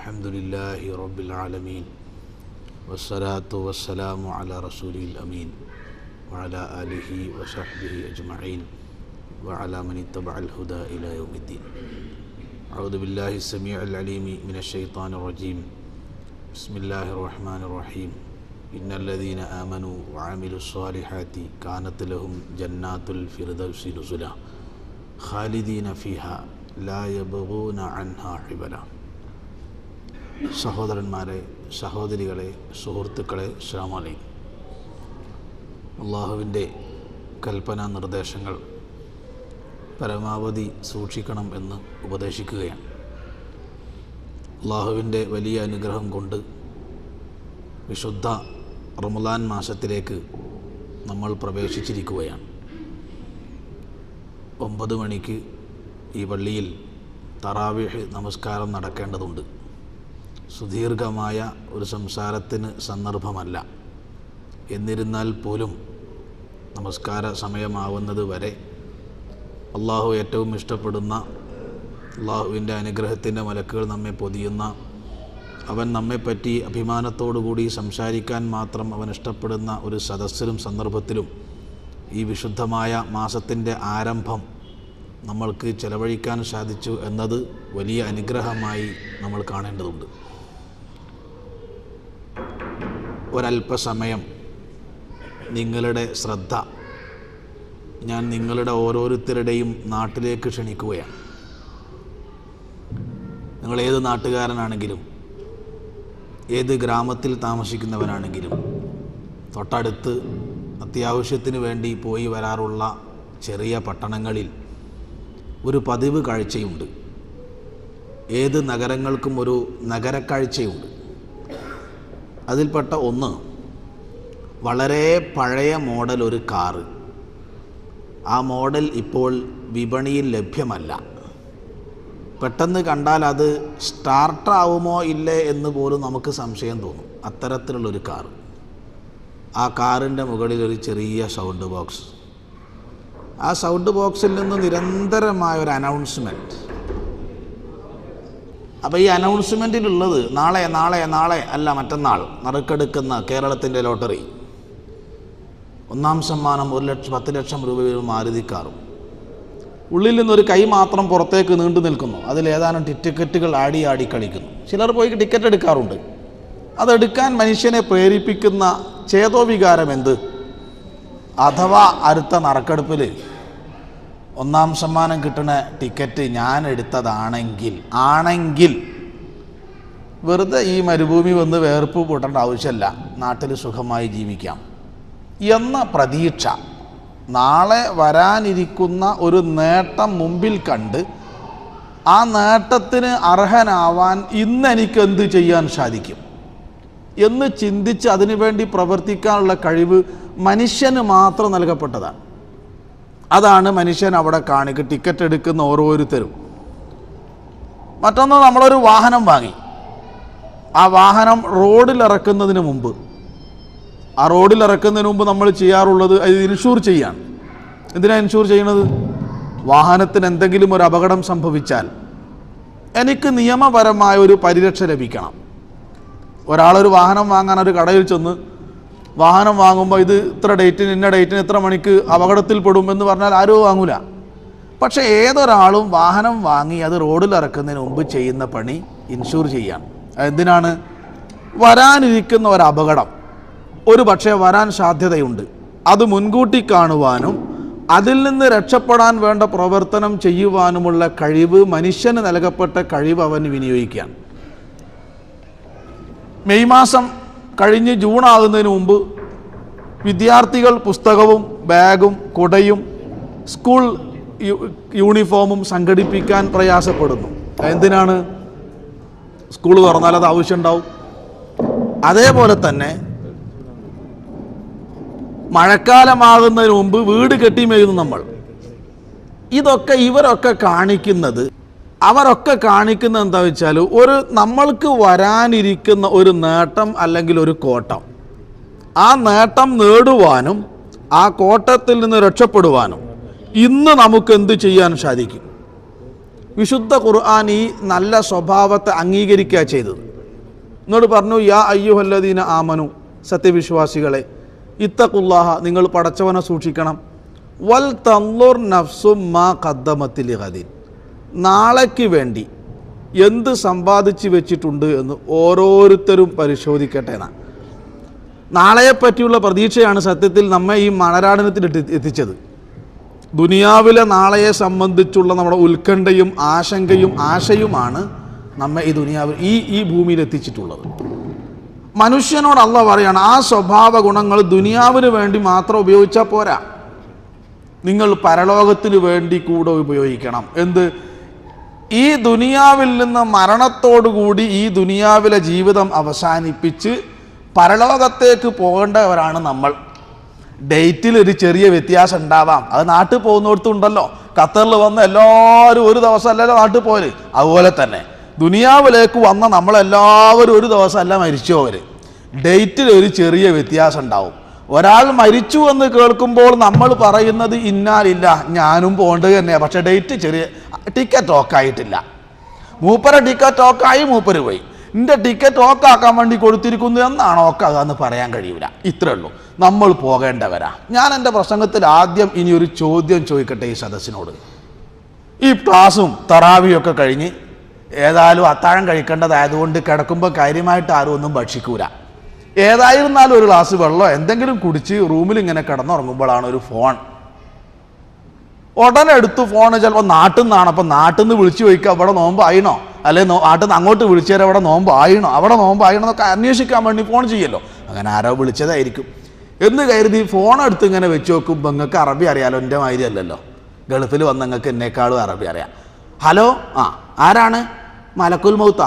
الحمد لله رب العالمين والصلاة والسلام على رسوله الأمين وعلى آله وصحبه أجمعين وعلى من اتبع الهدى إلى يوم الدين. أعوذ بالله السميع العليم من الشيطان الرجيم. بسم الله الرحمن الرحيم. إن الذين آمنوا وعملوا الصالحات كانت لهم جنات الفردوس نزلا خالدين فيها لا يبغون عنها حبلا. സഹോദരന്മാരെ സഹോദരികളെ സുഹൃത്തുക്കളെ ശ്രാമലി അള്ളാഹുവിന്റെ കൽപ്പന നിർദ്ദേശങ്ങൾ പരമാവധി സൂക്ഷിക്കണം എന്ന് ഉപദേശിക്കുകയാണ്. അള്ളാഹുവിന്റെ വലിയ അനുഗ്രഹം കൊണ്ട് വിശുദ്ധ റമലാൻ മാസത്തിലേക്ക് നമ്മൾ പ്രവേശിച്ചിരിക്കുകയാണ്. ഒമ്പത് മണിക്ക് ഈ പള്ളിയിൽ തറാവിഹ് നമസ്കാരം നടക്കേണ്ടതുണ്ട്. സുദീർഘമായ ഒരു സംസാരത്തിന് സന്ദർഭമല്ല. എന്നിരുന്നാൽ പോലും നമസ്കാര സമയമാവുന്നത് വരെ അള്ളാഹു ഏറ്റവും ഇഷ്ടപ്പെടുന്ന അള്ളാഹുവിന്റെ അനുഗ്രഹത്തിന്റെ മലക്കുകൾ നമ്മെ പൊതിയുന്ന അവൻ നമ്മെപ്പറ്റി അഭിമാനത്തോടുകൂടി സംസാരിക്കാൻ മാത്രം അവൻ ഇഷ്ടപ്പെടുന്ന ഒരു സദസ്സിലും സന്ദർഭത്തിലും ഈ വിശുദ്ധമായ മാസത്തിന്റെ ആരംഭം നമ്മൾക്ക് ചെലവഴിക്കാൻ സാധിച്ചു എന്നത് വലിയ അനുഗ്രഹമായി നമ്മൾ കാണേണ്ടതുണ്ട്. ഒരല്പസമയം. നിങ്ങളുടെ ശ്രദ്ധ. ഞാൻ നിങ്ങളുടെ ഓരോരുത്തരുടെയും നാട്ടിലേക്ക് ക്ഷണിക്കുകയാണ്. നിങ്ങൾ ഏത് നാട്ടുകാരനാണെങ്കിലും ഏത് ഗ്രാമത്തിൽ താമസിക്കുന്നവനാണെങ്കിലും തൊട്ടടുത്ത് അത്യാവശ്യത്തിന് വേണ്ടി പോയി വരാറുള്ള ചെറിയ പട്ടണങ്ങളിൽ ഒരു പതിവ് കാഴ്ചയുണ്ട്. ഏത് നഗരങ്ങൾക്കും ഒരു നഗരക്കാഴ്ചയുണ്ട്. അതിൽപ്പെട്ട ഒന്ന് വളരെ പഴയ മോഡൽ ഒരു കാറ് ആ മോഡൽ ഇപ്പോൾ വിപണിയിൽ ലഭ്യമല്ല. പെട്ടെന്ന് കണ്ടാൽ അത് സ്റ്റാർട്ടാവുമോ ഇല്ലേ എന്ന് പോലും നമുക്ക് സംശയം തോന്നും. അത്തരത്തിലുള്ളൊരു കാർ. ആ കാറിന്റെ മുകളിലൊരു ചെറിയ സൗണ്ട് ബോക്സ് ആ സൗണ്ട് ബോക്സിൽ നിന്ന് നിരന്തരമായ ഒരു അനൗൺസ്മെന്റ് അപ്പോൾ ഈ അനൗൺസ്മെന്റിലുള്ളത് നാളെ നാളെ നാളെ അല്ല മറ്റന്നാൾ നറുക്കെടുക്കുന്ന കേരളത്തിന്റെ ലോട്ടറി. ഒന്നാം സമ്മാനം ഒരു ലക്ഷം പത്ത് ലക്ഷം രൂപ വീതം മാരുതി കാറും ഉള്ളിൽ നിന്നൊരു കൈ മാത്രം പുറത്തേക്ക് നീണ്ടു നിൽക്കുന്നു. അതിൽ ഏതാനും ടിക്കറ്റുകൾ ആടി ആടി കളിക്കുന്നു. ചിലർ പോയി ടിക്കറ്റ് എടുക്കാറുണ്ട്. അതെടുക്കാൻ മനുഷ്യനെ പ്രേരിപ്പിക്കുന്ന ചേതോവികാരം എന്ത്? അഥവാ അടുത്ത നറുക്കെടുപ്പിൽ ഒന്നാം സമ്മാനം കിട്ടുന്ന ടിക്കറ്റ് ഞാൻ എടുത്തതാണെങ്കിൽ ആണെങ്കിൽ വെറുതെ ഈ മരുഭൂമി വന്ന് വേർപ്പ് കൂട്ടേണ്ട ആവശ്യമില്ല. നാട്ടിൽ സുഖമായി ജീവിക്കാം. എന്ന പ്രതീക്ഷ നാളെ വരാനിരിക്കുന്ന ഒരു നേട്ടം മുമ്പിൽ കണ്ട് ആ നേട്ടത്തിന് അർഹനാവാൻ ഇന്നെനിക്ക് എന്ത് ചെയ്യാൻ സാധിക്കും? എന്ന് ചിന്തിച്ച് അതിനുവേണ്ടി പ്രവർത്തിക്കാനുള്ള കഴിവ് മനുഷ്യന് മാത്രം നൽകപ്പെട്ടതാണ്. അതാണ് മനുഷ്യൻ അവിടെ കാണിക്കുക ടിക്കറ്റ് എടുക്കുന്ന ഓരോരുത്തരും. മറ്റൊന്ന് നമ്മളൊരു വാഹനം വാങ്ങി. ആ വാഹനം റോഡിൽ ഇറക്കുന്നതിന് മുമ്പ്. ആ റോഡിൽ ഇറക്കുന്നതിന് മുമ്പ് നമ്മൾ ചെയ്യാറുള്ളത് അത് ഇൻഷൂർ ചെയ്യാണ് എന്തിനാണ് ഇൻഷൂർ ചെയ്യുന്നത് വാഹനത്തിന് എന്തെങ്കിലും ഒരു അപകടം സംഭവിച്ചാൽ എനിക്ക് നിയമപരമായ ഒരു പരിരക്ഷ ലഭിക്കണം. ഒരാളൊരു വാഹനം വാങ്ങാൻ ഒരു കടയിൽ ചെന്ന് വാഹനം വാങ്ങുമ്പോൾ ഇത് ഇത്ര ഡേറ്റിന് ഇന്ന ഡേറ്റിന് ഇത്ര മണിക്ക് അപകടത്തിൽപ്പെടും എന്ന് പറഞ്ഞാൽ ആരും വാങ്ങൂല. പക്ഷേ ഏതൊരാളും വാഹനം വാങ്ങി അത് റോഡിൽ ഇറക്കുന്നതിന് മുമ്പ് ചെയ്യുന്ന പണി ഇൻഷൂർ ചെയ്യാണ്. എന്തിനാണ് വരാനിരിക്കുന്ന ഒരു അപകടം. ഒരു പക്ഷേ വരാൻ സാധ്യതയുണ്ട്. അത് മുൻകൂട്ടി കാണുവാനും അതിൽ നിന്ന് രക്ഷപ്പെടാൻ വേണ്ട പ്രവർത്തനം ചെയ്യുവാനുമുള്ള കഴിവ് മനുഷ്യന് നൽകപ്പെട്ട കഴിവ് അവൻ വിനിയോഗിക്കുകയാണ്. മെയ് മാസം കഴിഞ്ഞ് ജൂൺ ആകുന്നതിന് മുമ്പ് വിദ്യാർത്ഥികൾ പുസ്തകവും ബാഗും കുടയും സ്കൂൾ യൂണിഫോമും സംഘടിപ്പിക്കാൻ പ്രയാസപ്പെടുന്നു. എന്തിനാണ്? സ്കൂൾ തുറന്നാൽ അത് ആവശ്യമുണ്ടാവും. അതേപോലെ തന്നെ മഴക്കാലമാകുന്നതിന് മുമ്പ് വീട് കെട്ടി കെട്ടിമേയുന്നു നമ്മൾ. ഇതൊക്കെ ഇവരൊക്കെ കാണിക്കുന്നത് അവരൊക്കെ കാണിക്കുന്നത് എന്താ വെച്ചാൽ ഒരു നമ്മൾക്ക് വരാനിരിക്കുന്ന ഒരു നേട്ടം അല്ലെങ്കിൽ ഒരു കോട്ടം. ആ നേട്ടം നേടുവാനും ആ കോട്ടത്തിൽ നിന്ന് രക്ഷപ്പെടുവാനും ഇന്ന് നമുക്ക് എന്ത് ചെയ്യാൻ സാധിക്കും? വിശുദ്ധ ഖുർആൻ ഈ നല്ല സ്വഭാവത്തെ അംഗീകരിക്കുക ചെയ്തത്. എന്നോട് പറഞ്ഞു യാ അയ്യുഹല്ലദീന ആമനു സത്യവിശ്വാസികളെ ഇത്തഖുല്ലാഹ നിങ്ങൾ പടച്ചവനെ സൂക്ഷിക്കണം. വൽ തന്നുർ നഫ്സും മാ കദ്ദമത്തിൽ ഹദീൻ നാളേക്ക് വേണ്ടി എന്ത് സമ്പാദിച്ചു വെച്ചിട്ടുണ്ട് എന്ന് ഓരോരുത്തരും പരിശോധിക്കട്ടെ എന്നാണ്. നാളെയെ പറ്റിയുള്ള പ്രതീക്ഷയാണ് സത്യത്തിൽ നമ്മെ ഈ മണരാടനത്തിൽ എത്തി- എത്തിച്ചത്. ദുനിയാവിലെ നാളെയെ സംബന്ധിച്ചുള്ള നമ്മുടെ ഉത്കണ്ഠയും ആശങ്കയും ആശയുമാണ് നമ്മെ ഈ ദുനിയാവിൽ ഈ ഈ ഭൂമിയിൽ എത്തിച്ചിട്ടുള്ളത്. മനുഷ്യനോട് അല്ല പറയാണ് ആ സ്വഭാവ ഗുണങ്ങൾ ദുനിയാവിന് വേണ്ടി മാത്രം ഉപയോഗിച്ചാൽ പോരാ. നിങ്ങൾ പരലോകത്തിന് വേണ്ടി കൂടെ ഉപയോഗിക്കണം. എന്ത്? ഈ ദുനിയാവിൽ നിന്ന് മരണത്തോടുകൂടി ഈ ദുനിയാവിലെ ജീവിതം അവസാനിപ്പിച്ച് പരലോകത്തേക്ക് പോകേണ്ടവരാണ് നമ്മൾ. ഡേറ്റിൽ ഒരു ചെറിയ വ്യത്യാസം ഉണ്ടാവാം. അത് നാട്ടിൽ പോകുന്നിടത്തുണ്ടല്ലോ ഖത്തറിൽ വന്ന എല്ലാവരും ഒരു ദിവസം അല്ലല്ലോ നാട്ടിൽ പോര് അതുപോലെ തന്നെ ദുനിയാവിലേക്ക് വന്ന നമ്മളെല്ലാവരും ഒരു ദിവസമല്ല മരിച്ചു അവർ ഡേറ്റിൽ ഒരു ചെറിയ വ്യത്യാസം ഉണ്ടാവും. ഒരാൾ മരിച്ചു എന്ന് കേൾക്കുമ്പോൾ നമ്മൾ പറയുന്നത് ഇന്നാലില്ല ഞാനും പോകേണ്ടത് തന്നെയാണ് പക്ഷേ ഡേറ്റ് ചെറിയ ടിക്കറ്റ് ഓക്കായിട്ടില്ല മൂപ്പര ടിക്കറ്റ് ഓക്കായി മൂപ്പര് പോയി. നിന്റെ ടിക്കറ്റ് ഓക്കാക്കാൻ വേണ്ടി കൊടുത്തിരിക്കുന്നു എന്നാണ് ഓക്കാകുക എന്ന് പറയാൻ കഴിയൂല. ഇത്രേ ഉള്ളൂ. നമ്മൾ പോകേണ്ടവരാ. ഞാൻ എന്റെ പ്രസംഗത്തിൽ ആദ്യം ഇനി ഒരു ചോദ്യം ചോദിക്കട്ടെ ഈ സദസ്സിനോട്. ഈ ക്ലാസ്സും തറാവിയും ഒക്കെ കഴിഞ്ഞ് ഏതായാലും അത്താഴം കഴിക്കേണ്ടതായതുകൊണ്ട് കിടക്കുമ്പോൾ കാര്യമായിട്ട് ആരും ഒന്നും ഭക്ഷിക്കൂല. ഏതായിരുന്നാലും ഒരു ഗ്ലാസ് വെള്ളം എന്തെങ്കിലും കുടിച്ച് റൂമിൽ ഇങ്ങനെ കിടന്നുറങ്ങുമ്പോഴാണ് ഒരു ഫോൺ. ഉടനെ എടുത്തു ഫോൺ ചിലപ്പോൾ നാട്ടിൽ നിന്നാണ്. അപ്പം നാട്ടിൽ നിന്ന് വിളിച്ചു ചോദിക്കുക അവിടെ നോമ്പ് ആയിണോ? അല്ലെ നിന്ന് അങ്ങോട്ട് വിളിച്ചേരെ അവിടെ നോമ്പ് ആയിണോ? അവിടെ നോമ്പ് ആയിണോ എന്നൊക്കെ അന്വേഷിക്കാൻ വേണ്ടി ഫോൺ ചെയ്യല്ലോ. അങ്ങനെ ആരോ വിളിച്ചതായിരിക്കും. എന്ന് കരുതി ഫോൺ എടുത്ത് ഇങ്ങനെ വെച്ച് നോക്കുമ്പോൾ നിങ്ങൾക്ക് അറബി അറിയാലോ? എന്റെ മാതിരി അല്ലല്ലോ. ഗൾഫിൽ വന്ന നിങ്ങൾക്ക് എന്നെക്കാളും അറബി അറിയാം. ഹലോ? ആ ആരാണ്? മലക്കുൽ മൗത്ത.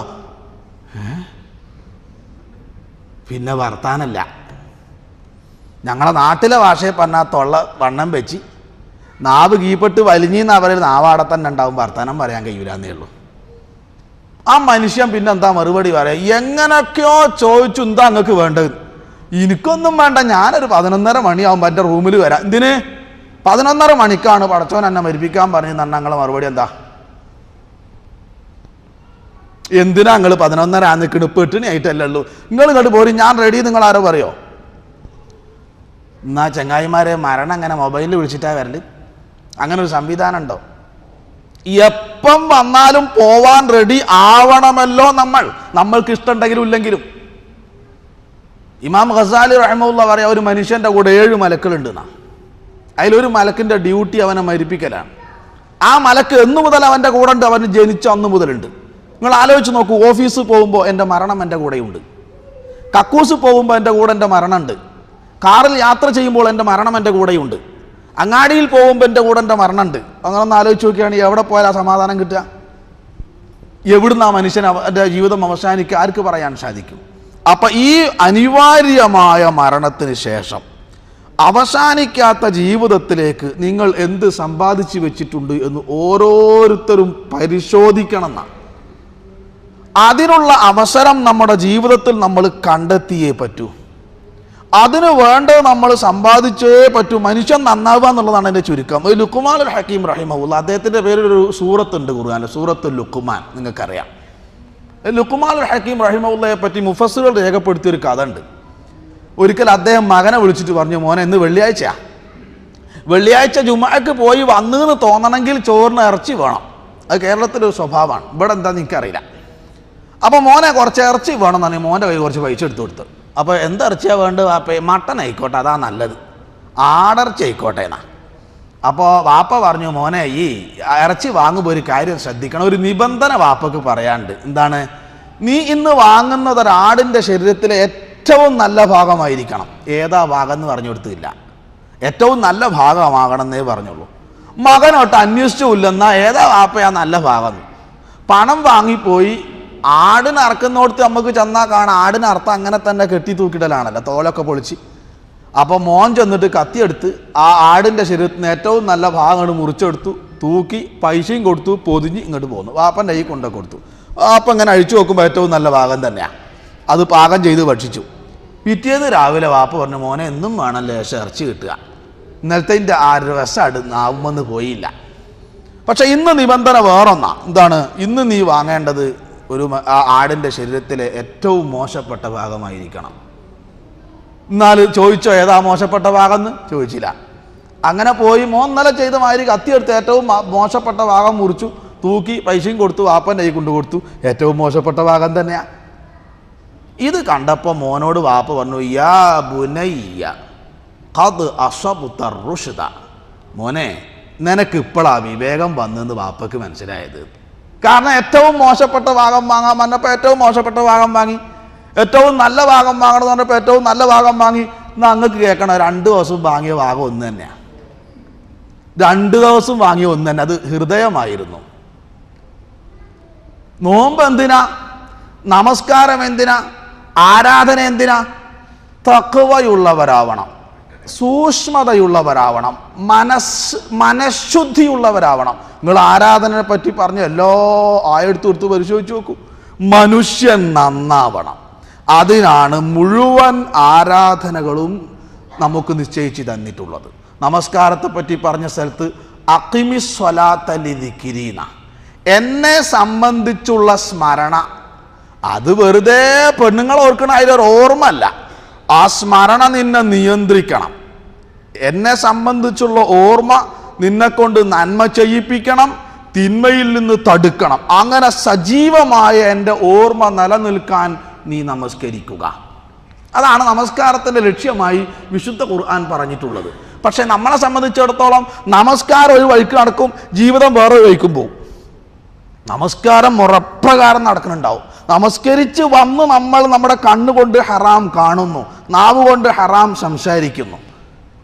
പിന്നെ വർത്താനല്ല. ഞങ്ങളെ നാട്ടിലെ ഭാഷയെ പറഞ്ഞാൽ തൊള്ള വണ്ണം വെച്ച് നാവ് കീപ്പെട്ട് വലിഞ്ഞിന്ന് അവരിൽ നാവാടെ തന്നെ ഉണ്ടാവും. വർത്തമാനം പറയാൻ കഴിയൂലെന്നേ ഉള്ളൂ. ആ മനുഷ്യൻ പിന്നെ എന്താ മറുപടി പറയാ? എങ്ങനൊക്കെയോ ചോദിച്ചു എന്താ അങ്ങക്ക് വേണ്ടത്? എനിക്കൊന്നും വേണ്ട. ഞാനൊരു പതിനൊന്നര മണിയാവുമ്പോൾ എന്റെ റൂമിൽ വരാം. എന്തിന്? പതിനൊന്നര മണിക്കാണ് പടച്ചോൻ എന്നെ മരിപ്പിക്കാൻ പറഞ്ഞു തന്നെ ഞങ്ങളെ മറുപടി എന്താ? എന്തിനാ നിങ്ങൾ പതിനൊന്നര ആ നിൽക്കണ് പെട്ടിണി ആയിട്ടല്ലേ ഉള്ളൂ. നിങ്ങൾ ഇങ്ങോട്ട് പോരി. ഞാൻ റെഡി നിങ്ങൾ ആരോ പറയോ? എന്നാ ചങ്ങായിമാരെ മരണം അങ്ങനെ മൊബൈലിൽ വിളിച്ചിട്ടാ വരൽ. അങ്ങനെ ഒരു സംവിധാനം ഉണ്ടോ? എപ്പം വന്നാലും പോവാൻ റെഡി ആവണമല്ലോ നമ്മൾ. നമ്മൾക്ക് ഇഷ്ടമുണ്ടെങ്കിലും ഇല്ലെങ്കിലും. ഇമാം ഖസാലി റഹമുല്ല പറയാ ഒരു മനുഷ്യന്റെ കൂടെ ഏഴ് മലക്കളുണ്ട് എന്നാ. അതിലൊരു മലക്കിന്റെ ഡ്യൂട്ടി അവനെ മരിപ്പിക്കലാണ്. ആ മലക്ക് എന്നു മുതൽ അവന്റെ കൂടെ ഉണ്ട് അവന് ജനിച്ച അന്ന് മുതലുണ്ട്. നിങ്ങൾ ആലോചിച്ച് നോക്കൂ ഓഫീസിൽ പോകുമ്പോൾ എന്റെ മരണം എന്റെ കൂടെയുണ്ട്. കക്കൂസ് പോകുമ്പോൾ എന്റെ കൂടെ എന്റെ മരണമുണ്ട്. കാറിൽ യാത്ര ചെയ്യുമ്പോൾ എന്റെ മരണം എന്റെ കൂടെയുണ്ട്. അങ്ങാടിയിൽ പോകുമ്പോൾ എന്റെ കൂടെ എന്റെ മരണമുണ്ട് അങ്ങനെ ഒന്ന് ആലോചിച്ച് നോക്കുകയാണെങ്കിൽ എവിടെ പോയാൽ ആ സമാധാനം കിട്ടുക. എവിടുന്ന് ആ മനുഷ്യൻ അവന്റെ ജീവിതം അവസാനിക്കുക ആർക്ക് പറയാൻ സാധിക്കും? അപ്പം ഈ അനിവാര്യമായ മരണത്തിന് ശേഷം അവസാനിക്കാത്ത ജീവിതത്തിലേക്ക് നിങ്ങൾ എന്ത് സമ്പാദിച്ചു വെച്ചിട്ടുണ്ട് എന്ന് ഓരോരുത്തരും പരിശോധിക്കണം എന്നാണ് അതിനുള്ള അവസരം നമ്മുടെ ജീവിതത്തിൽ നമ്മൾ കണ്ടെത്തിയേ പറ്റൂ. അതിന് വേണ്ടത് നമ്മൾ സമ്പാദിച്ചേ പറ്റൂ. മനുഷ്യൻ നന്നാവുക എന്നുള്ളതാണ് എന്റെ ചുരുക്കം. ലുക്കുമാൻ ഒരു ഹക്കീം റഹിമവുള്ള അദ്ദേഹത്തിന്റെ പേരിലൊരു സൂറത്തുണ്ട് ഖുർആാനിൽ. സൂറത്ത് ലുക്കുമാൻ നിങ്ങൾക്കറിയാം. ലുക്കുമാൻ ഒരു ഹക്കീം റഹിമുള്ളയെ പറ്റി മുഫസ്സുകൾ രേഖപ്പെടുത്തിയൊരു കഥ ഉണ്ട് ഒരിക്കൽ അദ്ദേഹം മകനെ വിളിച്ചിട്ട് പറഞ്ഞു മോനെ ഇന്ന് വെള്ളിയാഴ്ചയാണ് വെള്ളിയാഴ്ച ജുമാക്ക് പോയി വന്നു എന്ന് തോന്നണമെങ്കിൽ ചോറിന് ഇറച്ചി വേണം. അത് കേരളത്തിലെ ഒരു സ്വഭാവമാണ്. ഇവിടെ എന്താ എനിക്കറിയില്ല. അപ്പോൾ മോനെ കുറച്ച് ഇറച്ചി വേണം എന്നാണ് മോന്റെ കയ്യിൽ കുറച്ച് പൈസ എടുത്തു കൊടുത്ത് അപ്പോൾ എന്തിറച്ചിയാണ് വേണ്ടത്? വാപ്പേ മട്ടൻ ആയിക്കോട്ടെ അതാ നല്ലത്. ആടിറച്ചി ആയിക്കോട്ടെ എന്നാ അപ്പോൾ വാപ്പ പറഞ്ഞു മോനെ ഈ ഇറച്ചി വാങ്ങുമ്പോൾ ഒരു കാര്യം ശ്രദ്ധിക്കണം. ഒരു നിബന്ധന വാപ്പക്ക് പറയാണ്ട് എന്താണ്? നീ ഇന്ന് വാങ്ങുന്നത് ഒരാടിന്റെ ശരീരത്തിലെ ഏറ്റവും നല്ല ഭാഗമായിരിക്കണം. ഏതാ ഭാഗം എന്ന് പറഞ്ഞു കൊടുത്തില്ല. ഏറ്റവും നല്ല ഭാഗമാകണം എന്നേ പറഞ്ഞുള്ളൂ. മകനോട്ട് അന്വേഷിച്ചുമില്ലെന്നാ ഏതാ വാപ്പയാ നല്ല ഭാഗം പണം വാങ്ങിപ്പോയി ആടിന് അറക്കുന്നോടത്ത് നമുക്ക് ചെന്നാൽ കാണാം. ആടിന് അർത്ഥം അങ്ങനെ തന്നെ കെട്ടി തൂക്കിടലാണല്ലോ തോലൊക്കെ പൊളിച്ച്. അപ്പോൾ മോൻ ചെന്നിട്ട് കത്തിയെടുത്ത് ആ ആടിന്റെ ശരീരത്തിന് ഏറ്റവും നല്ല ഭാഗങ്ങൾ മുറിച്ചെടുത്തു തൂക്കി പൈസയും കൊടുത്തു പൊതിഞ്ഞ് ഇങ്ങോട്ട് പോന്നു. വാപ്പന്റെ കൈ കൊണ്ടു കൊടുത്തു. വാപ്പ ഇങ്ങനെ അഴിച്ചു നോക്കുമ്പോൾ ഏറ്റവും നല്ല ഭാഗം തന്നെയാണ് അത് പാകം ചെയ്ത് ഭക്ഷിച്ചു. പിറ്റേന്ന് രാവിലെ വാപ്പ പറഞ്ഞു മോനെ എന്നും വേണം ലേശം ഇറച്ചി കിട്ടുക. ഇന്നലത്തെ ആ രസം അടു നാവുമെന്ന് പോയില്ല. പക്ഷേ ഇന്ന് നിബന്ധന വേറൊന്നാണ് എന്താണ്? ഇന്ന് നീ വാങ്ങേണ്ടത് ഒരു ആ ആടിന്റെ ശരീരത്തിലെ ഏറ്റവും മോശപ്പെട്ട ഭാഗമായിരിക്കണം. എന്നാൽ ചോദിച്ചോ ഏതാ മോശപ്പെട്ട ഭാഗം എന്ന് ചോദിച്ചില്ല. അങ്ങനെ പോയി മോന്നല ചെയ്ത മാതിരി കത്തിയെടുത്ത് ഏറ്റവും മോശപ്പെട്ട ഭാഗം മുറിച്ചു തൂക്കി പൈസയും കൊടുത്തു വാപ്പന്റെ കൈ കൊണ്ടു കൊടുത്തു. ഏറ്റവും മോശപ്പെട്ട ഭാഗം തന്നെയാ. ഇത് കണ്ടപ്പോൾ മോനോട് വാപ്പ പറഞ്ഞു യാ ബുനയ്യ ഖദ് അസബുത്ത റുഷിത മോനെ നിനക്ക് ഇപ്പോഴാ വിവേകം വന്നെന്ന് വാപ്പക്ക് മനസ്സിലായത്. കാരണം ഏറ്റവും മോശപ്പെട്ട ഭാഗം വാങ്ങാൻ പറഞ്ഞപ്പോൾ ഏറ്റവും മോശപ്പെട്ട ഭാഗം വാങ്ങി. ഏറ്റവും നല്ല ഭാഗം വാങ്ങണം എന്ന് പറഞ്ഞപ്പോൾ ഏറ്റവും നല്ല ഭാഗം വാങ്ങി. എന്നാൽ അങ്ങക്ക് കേൾക്കണം രണ്ട് ദിവസം വാങ്ങിയ ഭാഗം ഒന്ന് തന്നെയാണ് രണ്ട് ദിവസം വാങ്ങിയ ഒന്ന് തന്നെ അത് ഹൃദയമായിരുന്നു. നോമ്പ് എന്തിനാ? നമസ്കാരം എന്തിനാ? ആരാധന എന്തിനാ? തക്കവയുള്ളവരാവണം സൂക്ഷ്മതയുള്ളവരാവണം. മനസ് മനഃശുദ്ധിയുള്ളവരാവണം. നിങ്ങൾ ആരാധനയെ പറ്റി പറഞ്ഞ എല്ലാ ആയെടുത്ത് കൊടുത്ത് പരിശോധിച്ച് നോക്കൂ. മനുഷ്യൻ നന്നാവണം. അതിനാണ് മുഴുവൻ ആരാധനകളും നമുക്ക് നിശ്ചയിച്ച് തന്നിട്ടുള്ളത്. നമസ്കാരത്തെ പറ്റി പറഞ്ഞ സ്ഥലത്ത് അക്കിമി സ്വലാത്തലിരിക്കിരീന എന്നെ സംബന്ധിച്ചുള്ള സ്മരണ. അത് വെറുതെ പെണ്ണുങ്ങൾ ഓർക്കണ അതിലൊരു ഓർമ്മ അല്ല. ആ സ്മരണ നിന്നെ നിയന്ത്രിക്കണം. എന്നെ സംബന്ധിച്ചുള്ള ഓർമ്മ നിന്നെക്കൊണ്ട് നന്മ ചെയ്യിപ്പിക്കണം തിന്മയിൽ നിന്ന് തടുക്കണം. അങ്ങനെ സജീവമായ എന്റെ ഓർമ്മ നിലനിൽക്കാൻ നീ നമസ്കരിക്കുക. അതാണ് നമസ്കാരത്തിന്റെ ലക്ഷ്യമായി വിശുദ്ധ ഖുർആൻ പറഞ്ഞിട്ടുള്ളത്. പക്ഷേ നമ്മളെ സംബന്ധിച്ചിടത്തോളം നമസ്കാരം ഒരു വഴിക്ക് നടക്കും ജീവിതം വേറെ വഴിക്കും പോകും. നമസ്കാരം മുറപ്രകാരം നടക്കുന്നുണ്ടാവും. നമസ്കരിച്ച് വന്ന് നമ്മൾ നമ്മുടെ കണ്ണുകൊണ്ട് ഹറാം കാണുന്നു. നാവ് കൊണ്ട് ഹറാം സംസാരിക്കുന്നു.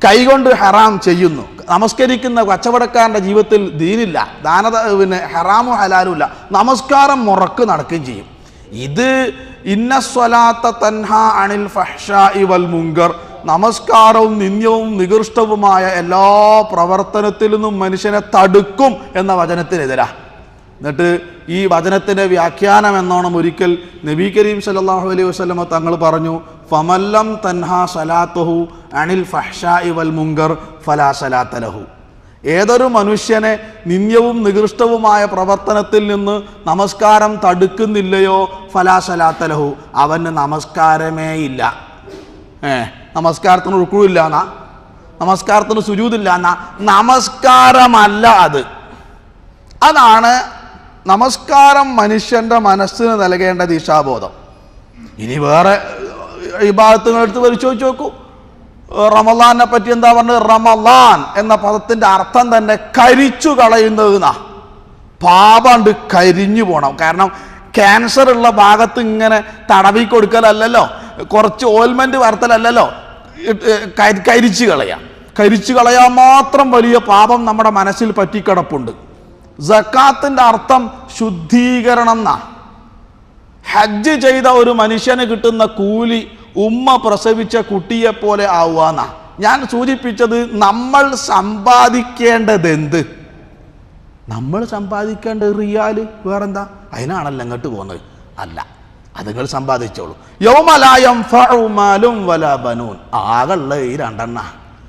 കൈകൊണ്ട് ഹറാം ചെയ്യുന്നു. നമസ്കരിക്കുന്ന കച്ചവടക്കാരന്റെ ജീവിതത്തിൽ ദീനില്ല. ദാനത പിന്നെ ഹറാമും ഹലാലും ഇല്ല. നമസ്കാരം മുറക്ക് നടക്കുകയും ചെയ്യും. ഇത് ഇന്ന സ്വലാത്ത തൻഹ അനിൽ ഫഹ്ഷാഇ വൽ മുങ്കർ. നമസ്കാരവും നിന്ദ്യവും നികൃഷ്ടവുമായ എല്ലാ പ്രവർത്തനത്തിൽ നിന്നും മനുഷ്യനെ തടുക്കും എന്ന വചനത്തിനെതിരാ എന്നിട്ട് ഈ വചനത്തിന്റെ വ്യാഖ്യാനം എന്നോണം ഒരിക്കൽ നബി കരീം സല്ലല്ലാഹു അലൈഹി വസ്ലമ തങ്ങൾ പറഞ്ഞു ഫമല്ലം തൻഹ സലാത്തഹു അനിൽ ഫഹ്ഷാഇ വൽ മുങ്കർ ഫലാ സലാത്തലഹു ഏതൊരു മനുഷ്യനെ നിന്ദ്യവും നികൃഷ്ടവുമായ പ്രവർത്തനത്തിൽ നിന്ന് നമസ്കാരം തടുക്കുന്നില്ലയോ ഫലാ സലാത്തലഹു അവന് നമസ്കാരമേ ഇല്ല. ഏ നമസ്കാരത്തിന് ഉൾക്കുഴില്ല എന്നാ നമസ്കാരത്തിന് സുജൂതില്ല എന്നാ നമസ്കാരമല്ല അത്. അതാണ് നമസ്കാരം മനുഷ്യന്റെ മനസ്സിന് നൽകേണ്ട ദിശാബോധം ഇനി വേറെ ഈ ഭാഗത്തുകൾ എടുത്ത് പരിശോധിച്ച് നോക്കൂ. റമലാനെ പറ്റി എന്താ പറഞ്ഞത്? റമലാൻ എന്ന പദത്തിന്റെ അർത്ഥം തന്നെ കരിച്ചു കളയുന്നത് പാപണ്ട് കരിഞ്ഞു പോണം. കാരണം ക്യാൻസർ ഉള്ള ഭാഗത്ത് ഇങ്ങനെ തടവി കൊടുക്കലല്ലല്ലോ. കുറച്ച് ഓയിൽമെന്റ് വരത്തലല്ലല്ലോ കരി- കരിച്ചു കളയാം. കരിച്ചു കളയാൻ മാത്രം വലിയ പാപം നമ്മുടെ മനസ്സിൽ പറ്റിക്കിടപ്പുണ്ട്. ജക്കാത്തിന്റെ അർത്ഥം ശുദ്ധീകരണം എന്നാ ഹജ്ജ് ചെയ്ത ഒരു മനുഷ്യന് കിട്ടുന്ന കൂലി ഉമ്മ പ്രസവിച്ച കുട്ടിയെ പോലെ ആവുകയെന്നാ. ഞാൻ സൂചിപ്പിച്ചത് നമ്മൾ സമ്പാദിക്കേണ്ടത് എന്ത്? നമ്മൾ സമ്പാദിക്കേണ്ട റിയാൽ വേറെന്താ? അതിനാണല്ലോ അങ്ങോട്ട് പോകുന്നത്. അല്ല അത് നിങ്ങൾ സമ്പാദിച്ചോളൂ. യൗമലായം വല ബനൂൻ. ആകെയുള്ള ഈ രണ്ടെണ്ണ.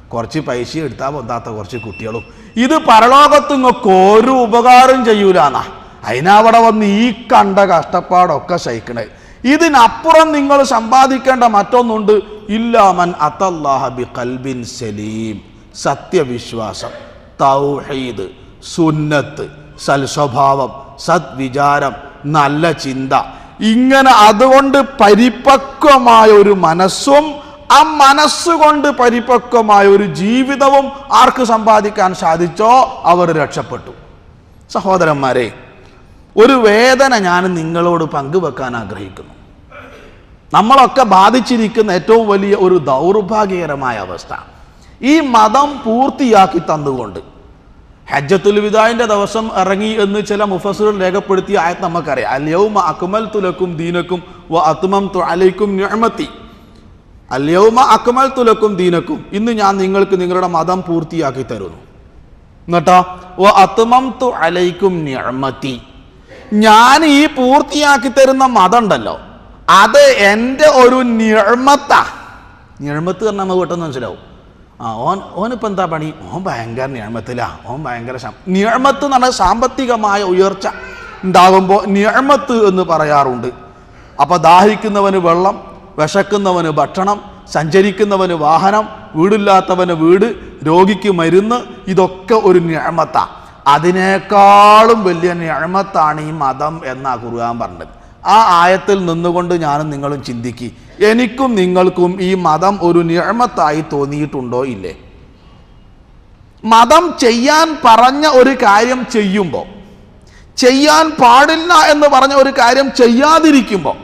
കുറച്ച് പൈസ എടുത്താൽ പൊന്താത്ത കുറച്ച് കുട്ടികളും ഇത് പരലോകത്ത് നിങ്ങൾക്ക് ഒരു ഉപകാരം ചെയ്യൂലാന്നാ. അതിനവിടെ വന്ന് ഈ കണ്ട കഷ്ടപ്പാടൊക്കെ സഹിക്കണേ ഇതിനപ്പുറം നിങ്ങൾ സമ്പാദിക്കേണ്ട മറ്റൊന്നുണ്ട്. ഇല്ലാമൻ അത്തല്ലാഹ ബി കൽബിൻ സലീം. സത്യവിശ്വാസം തൗഹീദ് സുന്നത്ത് സൽസ്വഭാവം സദ്വിചാരം നല്ല ചിന്ത. ഇങ്ങനെ അതുകൊണ്ട് പരിപക്വമായ ഒരു മനസ്സും ആ മനസ്സുകൊണ്ട് പരിപക്വമായ ഒരു ജീവിതവും ആർക്ക് സമ്പാദിക്കാൻ സാധിച്ചോ അവർ രക്ഷപ്പെട്ടു. സഹോദരന്മാരെ ഒരു വേദന ഞാൻ നിങ്ങളോട് പങ്കുവെക്കാൻ ആഗ്രഹിക്കുന്നു. നമ്മളൊക്കെ ബാധിച്ചിരിക്കുന്ന ഏറ്റവും വലിയ ഒരു ദൗർഭാഗ്യകരമായ അവസ്ഥ. ഈ മതം പൂർത്തിയാക്കി തന്നുകൊണ്ട് ഹജ്ജത്തുൽ വിദായിന്റെ ദിവസം ഇറങ്ങി എന്ന് ചില മുഫസുകൾ രേഖപ്പെടുത്തിയ ആയത് നമുക്കറിയാം. അല്യവും അക്മൽ തുലക്കും ദീനക്കും വ അത്മം അലൈക്കും അല്യൗമ അക്മൽ തുലക്കും ദീനക്കും. ഇന്ന് ഞാൻ നിങ്ങൾക്ക് നിങ്ങളുടെ മതം പൂർത്തിയാക്കി തരുന്നു. എന്നിട്ടോ? അത്മം അലൈക്കും നിഅമത്തി ഞാൻ ഈ പൂർത്തിയാക്കി തരുന്ന മതം ഉണ്ടല്ലോ അത് എന്റെ ഒരു ഞമത്ത ഞമത്ത് പറഞ്ഞാൽ നമുക്ക് പെട്ടെന്ന് മനസ്സിലാവും. ആ ഓൻ ഓനിപ്പോൾ എന്താ പണി? ഓൻ ഭയങ്കര ഞമത്തിലാ ഓൻ ഭയങ്കര നിയമത്ത് എന്ന് പറഞ്ഞാൽ സാമ്പത്തികമായ ഉയർച്ച ഉണ്ടാകുമ്പോൾ നിയമത്ത് എന്ന് പറയാറുണ്ട്. അപ്പോൾ ദാഹിക്കുന്നവന് വെള്ളം വിശക്കുന്നവന് ഭക്ഷണം സഞ്ചരിക്കുന്നവന് വാഹനം വീടില്ലാത്തവന് വീട് രോഗിക്ക് മരുന്ന് ഇതൊക്കെ ഒരു നിയമത്താണ് അതിനേക്കാളും വലിയ ഞഴമത്താണ് ഈ മതം എന്നാ ഖുർആൻ പറഞ്ഞത്. ആ ആയത്തിൽ നിന്നുകൊണ്ട് ഞാനും നിങ്ങളും ചിന്തിക്കി. എനിക്കും നിങ്ങൾക്കും ഈ മതം ഒരു ഞഴമത്തായി തോന്നിയിട്ടുണ്ടോ ഇല്ലേ? മതം ചെയ്യാൻ പറഞ്ഞ ഒരു കാര്യം ചെയ്യുമ്പോൾ ചെയ്യാൻ പാടില്ല എന്ന് പറഞ്ഞ ഒരു കാര്യം ചെയ്യാതിരിക്കുമ്പോൾ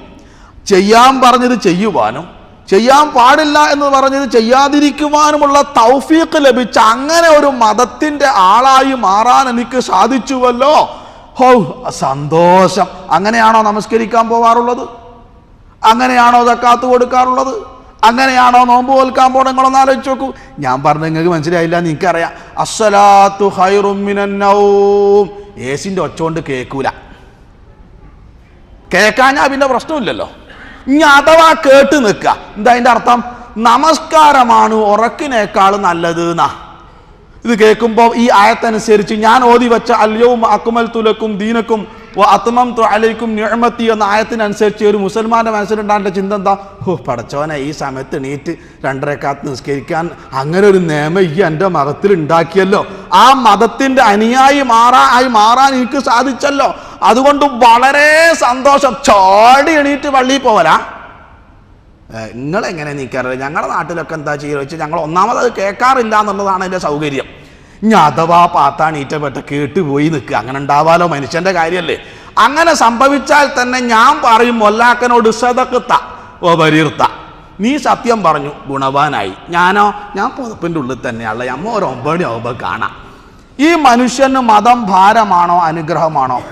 ചെയ്യാൻ പറഞ്ഞത് ചെയ്യുവാനും ചെയ്യാൻ പാടില്ല എന്ന് പറഞ്ഞത് ചെയ്യാതിരിക്കുവാനുമുള്ള തൗഫീഖ് ലഭിച്ച അങ്ങനെ ഒരു മതത്തിന്റെ ആളായി മാറാൻ എനിക്ക് സാധിച്ചുവല്ലോ. ഹോ സന്തോഷം. അങ്ങനെയാണോ നമസ്കരിക്കാൻ പോവാറുള്ളത്? അങ്ങനെയാണോ തക്കാത്ത് കൊടുക്കാറുള്ളത്? അങ്ങനെയാണോ നോമ്പ് തോൽക്കാൻ പോകണം നിങ്ങളൊന്ന് ആലോചിച്ച് നോക്കൂ. ഞാൻ പറഞ്ഞ നിങ്ങൾക്ക് മനസ്സിലായില്ല നിനക്കറിയാം അസ്സലാത്തു ഹൈറുമിനന്നൗം ഏസിന്റെ ഒച്ച കൊണ്ട് കേൾക്കൂല. കേൾക്കാഞ്ഞാ പിന്നെ പ്രശ്നമില്ലല്ലോ. ഇനി അഥവാ കേട്ട് നിൽക്കുക. എന്താ അതിന്റെ അർത്ഥം? നമസ്കാരമാണ് ഉറക്കിനേക്കാൾ നല്ലത് എന്നാ ഇത് കേൾക്കുമ്പോൾ ഈ ആയത്തനുസരിച്ച് ഞാൻ ഓതി വെച്ച അല്യവും അക്കുമൽ തുലക്കും ദീനക്കും അത്മം അലൈക്കും ഞഴമത്തി എന്ന ആയത്തിനനുസരിച്ച് ഒരു മുസൽമാന്റെ മനസ്സിലുണ്ടാകേണ്ട ചിന്ത എന്താ? ഓ പടച്ചോനെ ഈ സമയത്ത് എണീറ്റ് രണ്ടരക്കാത്ത് നിസ്കരിക്കാൻ അങ്ങനെ ഒരു നിയമം ഈ എന്റെ മതത്തിൽ ഉണ്ടാക്കിയല്ലോ ആ മതത്തിന്റെ അനുയായി മാറാ ആയി മാറാൻ എനിക്ക് സാധിച്ചല്ലോ. അതുകൊണ്ട് വളരെ സന്തോഷം. ചാടി എണീറ്റ് പള്ളിയിൽ നിങ്ങൾ എങ്ങനെ നീക്കാറില്ല? ഞങ്ങളുടെ നാട്ടിലൊക്കെ എന്താ ചെയ്യുക വെച്ചാൽ ഞങ്ങൾ ഒന്നാമത് അത് കേൾക്കാറില്ല എന്നുള്ളതാണ് എന്റെ സൗകര്യം. ഇനി അഥവാ പാത്താണീറ്റ പെട്ട കേട്ട് കേട്ടുപോയി നിൽക്കുക അങ്ങനെ ഉണ്ടാവാലോ മനുഷ്യന്റെ കാര്യമല്ലേ? അങ്ങനെ സംഭവിച്ചാൽ തന്നെ ഞാൻ പറയും മൊല്ലാക്കനോട് സതക്കത്ത ഓ നീ സത്യം പറഞ്ഞു ഗുണവാനായി. ഞാനോ ഞാൻ പുതപ്പിന്റെ ഉള്ളിൽ തന്നെയുള്ള അമ്മ ഒരു ഒമ്പടി ആവുമ്പോൾ കാണാം. ഈ മനുഷ്യന് മതം ഭാരമാണോ അനുഗ്രഹമാണോ?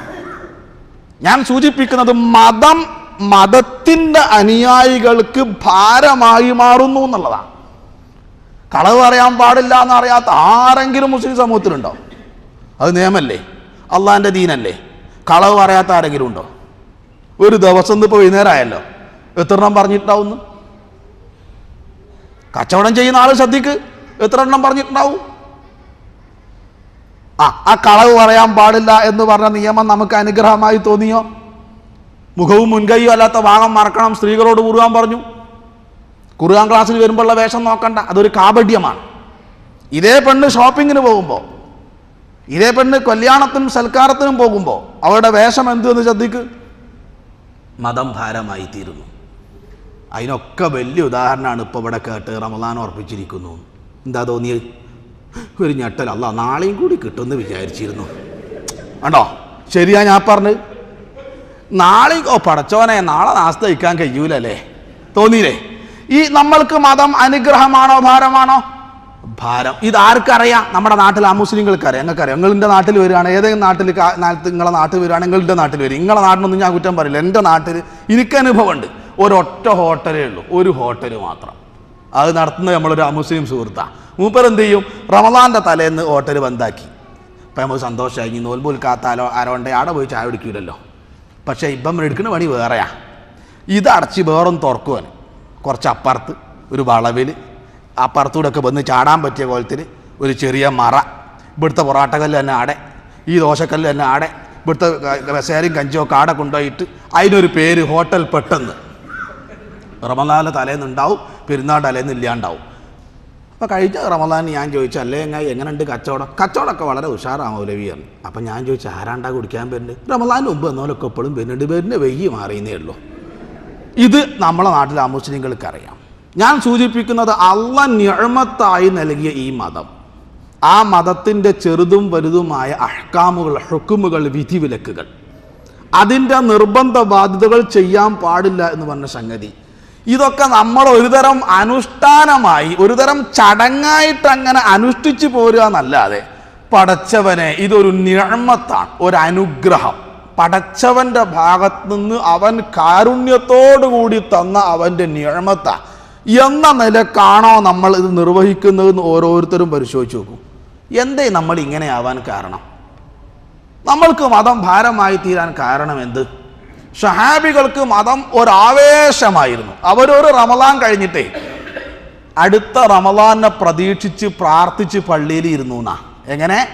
ഞാൻ സൂചിപ്പിക്കുന്നത് മതം മതത്തിന്റെ അനുയായികൾക്ക് ഭാരമായി മാറുന്നു എന്നുള്ളതാണ്. കളവ് പറയാൻ പാടില്ല എന്നറിയാത്ത ആരെങ്കിലും മുസ്ലിം സമൂഹത്തിലുണ്ടോ? അത് നിയമല്ലേ? അള്ളാഹിന്റെ ദീനല്ലേ? കളവ് പറയാത്ത ആരെങ്കിലും ഉണ്ടോ? ഒരു ദിവസം ഇപ്പോൾ വൈകുന്നേരമായല്ലോ. എത്ര എണ്ണം പറഞ്ഞിട്ടുണ്ടാവുന്നു കച്ചവടം ചെയ്യുന്ന ആൾ ശ്രദ്ധിക്ക്. എത്ര എണ്ണം പറഞ്ഞിട്ടുണ്ടാവും? ആ ആ കളവ് പറയാൻ പാടില്ല എന്ന് പറഞ്ഞ നിയമം നമുക്ക് അനുഗ്രഹമായി തോന്നിയോ? മുഖവും മുൻകൈയും അല്ലാത്ത ഭാഗം മറക്കണം സ്ത്രീകളോട് കുറുകാൻ പറഞ്ഞു. കുറുകാൻ ക്ലാസ്സിൽ വരുമ്പോഴുള്ള വേഷം നോക്കണ്ട അതൊരു കാപഡ്യമാണ് ഇതേ പെണ്ണ് ഷോപ്പിങ്ങിന് പോകുമ്പോൾ ഇതേ പെണ്ണ് കല്യാണത്തിനും സൽക്കാരത്തിനും പോകുമ്പോൾ അവരുടെ വേഷം എന്തു എന്ന് ശ്രദ്ധിക്ക്? മതം ഭാരമായി തീരുന്നു. അതിനൊക്കെ വലിയ ഉദാഹരണമാണ് ഇപ്പോൾ ഇവിടെ കേട്ട് റമദാൻ ഉറപ്പിച്ചിരിക്കുന്നു. എന്താ തോന്നിയത്? ഒരു ഞെട്ടലല്ല നാളെയും കൂടി കിട്ടുമെന്ന് വിചാരിച്ചിരുന്നു. കണ്ടോ? ശരിയാ ഞാൻ പറഞ്ഞ്. നാളെ ഓ പടച്ചോനെ നാളെ നാസ്ത വയ്ക്കാൻ കഴിയൂലല്ലേ? തോന്നിയില്ലേ? ഈ നമ്മൾക്ക് മതം അനുഗ്രഹമാണോ ഭാരമാണോ? ഭാരം. ഇത് ആർക്കറിയാം? നമ്മുടെ നാട്ടിൽ ആ മുസ്ലിങ്ങൾക്ക് അറിയാം ഞങ്ങൾക്കറിയാം. നിങ്ങളുടെ നാട്ടിൽ വരികയാണ്. ഏതെങ്കിലും നാട്ടിൽ നിങ്ങളെ നാട്ടിൽ വരികയാണ്. നിങ്ങളുടെ നാട്ടിൽ വരും. നിങ്ങളെ നാട്ടിലൊന്നും ഞാൻ കുറ്റം പറയില്ല. എന്റെ നാട്ടിൽ എനിക്ക് അനുഭവമുണ്ട് ഒരൊറ്റ ഹോട്ടലേ ഉള്ളൂ. ഒരു ഹോട്ടൽ മാത്രം. അത് നടത്തുന്നത് നമ്മളൊരു അമുസ്ലിം സുഹൃത്താണ് മൂപ്പർ എന്ത് ചെയ്യും? റമദാന്റെ തലേന്ന് ഹോട്ടൽ ബന്ധാക്കി അപ്പം നമുക്ക് സന്തോഷമായി നോൽമ്പ് ഉൽക്കാത്താലോ ആരോണ്ടെ ആടെ പോയി ചായ കുടിക്കൂലല്ലോ. പക്ഷേ ഇപ്പം എടുക്കുന്ന പണി വേറെയാ. ഇത് അടച്ച് വേറൊന്ന് തുറക്കുവാൻ കുറച്ച് അപ്പുറത്ത് ഒരു വളവിൽ അപ്പുറത്തൂടെ ഒക്കെ വന്ന് ചാടാൻ പറ്റിയ കോലത്തിൽ ഒരു ചെറിയ മറ. ഇവിടുത്തെ പൊറാട്ടക്കല്ല് തന്നെ ആടെ. ഈ ദോശക്കല്ല് തന്നെ ആടെ. ഇവിടുത്തെ കസേരയും കഞ്ചിയൊക്കെ ആടെ കൊണ്ടുപോയിട്ട് അതിനൊരു പേര് ഹോട്ടൽ പെട്ടെന്ന്. റമദാന തലേന്ന് ഉണ്ടാവും പെരുന്നാൾ തലേന്ന് ഇല്ലാണ്ടാവും. അപ്പോൾ കഴിഞ്ഞ റമദാൻ ഞാൻ ചോദിച്ചു അല്ലേ എങ്ങനെ എങ്ങനെയുണ്ട് കച്ചവടം? കച്ചവടമൊക്കെ വളരെ ഉഷാറാണ് മൗലവിയാണ് അപ്പം ഞാൻ ചോദിച്ചു ആരാണ്ടാ കുടിക്കാൻ വരുന്നത്? റമദാൻ മുമ്പ് എന്നോലൊക്കെ എപ്പോഴും വരുന്നുണ്ട്. പേരിന്റെ വെയ്യ് മാറിയെന്നേ ഉള്ളൂ. ഇത് നമ്മളെ നാട്ടിലെ അമുസ്ലിങ്ങൾക്ക് അറിയാം. ഞാൻ സൂചിപ്പിക്കുന്നത് അള്ള ഞഴമത്തായി നൽകിയ ഈ മതം. ആ മതത്തിന്റെ ചെറുതും വലുതുമായ അഹ്കാമുകൾ ഹുക്കുമുകൾ വിധിവിലക്കുകൾ. അതിന്റെ നിർബന്ധ ബാധ്യതകൾ ചെയ്യാൻ പാടില്ല എന്ന് പറഞ്ഞ സംഗതി. ഇതൊക്കെ നമ്മൾ ഒരുതരം അനുഷ്ഠാനമായി ഒരുതരം ചടങ്ങായിട്ട് അങ്ങനെ അനുഷ്ഠിച്ചു പോരുക എന്നല്ലാതെ പടച്ചവനെ ഇതൊരു നിഴമത്താണ് ഒരു അനുഗ്രഹം. പടച്ചവന്റെ ഭാഗത്ത് നിന്ന് അവൻ കാരുണ്യത്തോടു കൂടി തന്ന അവന്റെ നിഴമത്ത എന്ന നിലക്കാണോ നമ്മൾ ഇത് നിർവഹിക്കുന്നതെന്ന് ഓരോരുത്തരും പരിശോധിച്ച് നോക്കും. എന്തേ നമ്മൾ ഇങ്ങനെ ആവാൻ കാരണം? നമ്മൾക്ക് മതം ഭാരമായി തീരാൻ കാരണം എന്ത്? ഷഹാബികൾക്ക് മതം ഒരാവേശമായിരുന്നു. അവരൊരു റമലാൻ കഴിഞ്ഞിട്ടേ അടുത്ത റമലാനെ പ്രതീക്ഷിച്ച് പ്രാർത്ഥിച്ച് പള്ളിയിൽ ഇരുന്നു എന്നാ. എങ്ങനെ?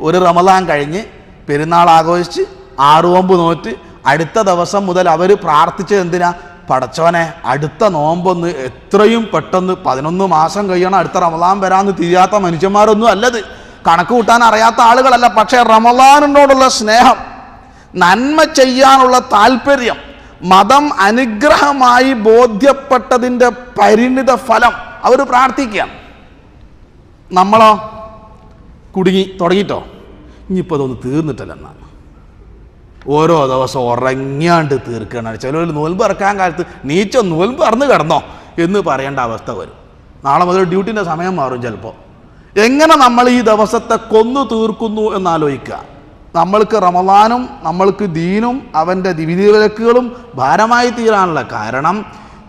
ഒരു റമലാൻ കഴിഞ്ഞ് പെരുന്നാൾ ആഘോഷിച്ച് ആറുവമ്പ് നോറ്റ് അടുത്ത ദിവസം മുതൽ അവർ പ്രാർത്ഥിച്ചത് എന്തിനാ? പടച്ചവനെ അടുത്ത നോമ്പൊന്ന് എത്രയും പെട്ടെന്ന് പതിനൊന്ന് മാസം കഴിയണം അടുത്ത റമലാൻ വരാമെന്ന് തിരിയാത്ത മനുഷ്യന്മാരൊന്നും അല്ലത്. കണക്ക് കൂട്ടാൻ അറിയാത്ത ആളുകളല്ല പക്ഷേ റമലാനോടുള്ള സ്നേഹം നന്മ ചെയ്യാനുള്ള താല്പര്യം മതം അനുഗ്രഹമായി ബോധ്യപ്പെട്ടതിന്റെ പരിണിത ഫലം അവർ പ്രാർത്ഥിക്കുകയാണ്. നമ്മളോ? കുടുങ്ങി തുടങ്ങിയിട്ടോ ഇനിയിപ്പോൾ അതൊന്ന് തീർന്നിട്ടല്ല എന്നാണ് ഓരോ ദിവസം ഉറങ്ങാണ്ട് തീർക്കുകയാണ്. ചിലവർ നോൽമ്പ് ഇറക്കാൻ കാലത്ത് നീച്ചോ നോൽമ്പ് ഇറന്ന് കിടന്നോ എന്ന് പറയേണ്ട അവസ്ഥ വരും. നാളെ മുതൽ ഡ്യൂട്ടിന്റെ സമയം മാറും ചിലപ്പോൾ എങ്ങനെ നമ്മൾ ഈ ദിവസത്തെ കൊന്നു തീർക്കുന്നു എന്നാലോചിക്കുക നമ്മൾക്ക് റമദാനും നമ്മൾക്ക് ദീനും അവന്റെ വിധിവിലക്കുകളും ഭാരമായി തീരാനുള്ള കാരണം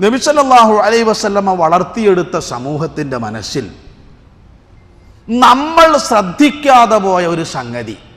നബിസല്ലാഹു അലൈ വസ്ല്ലമ്മ വളർത്തിയെടുത്ത സമൂഹത്തിന്റെ മനസ്സിൽ നമ്മൾ ശ്രദ്ധിക്കാതെ പോയ ഒരു സംഗതി.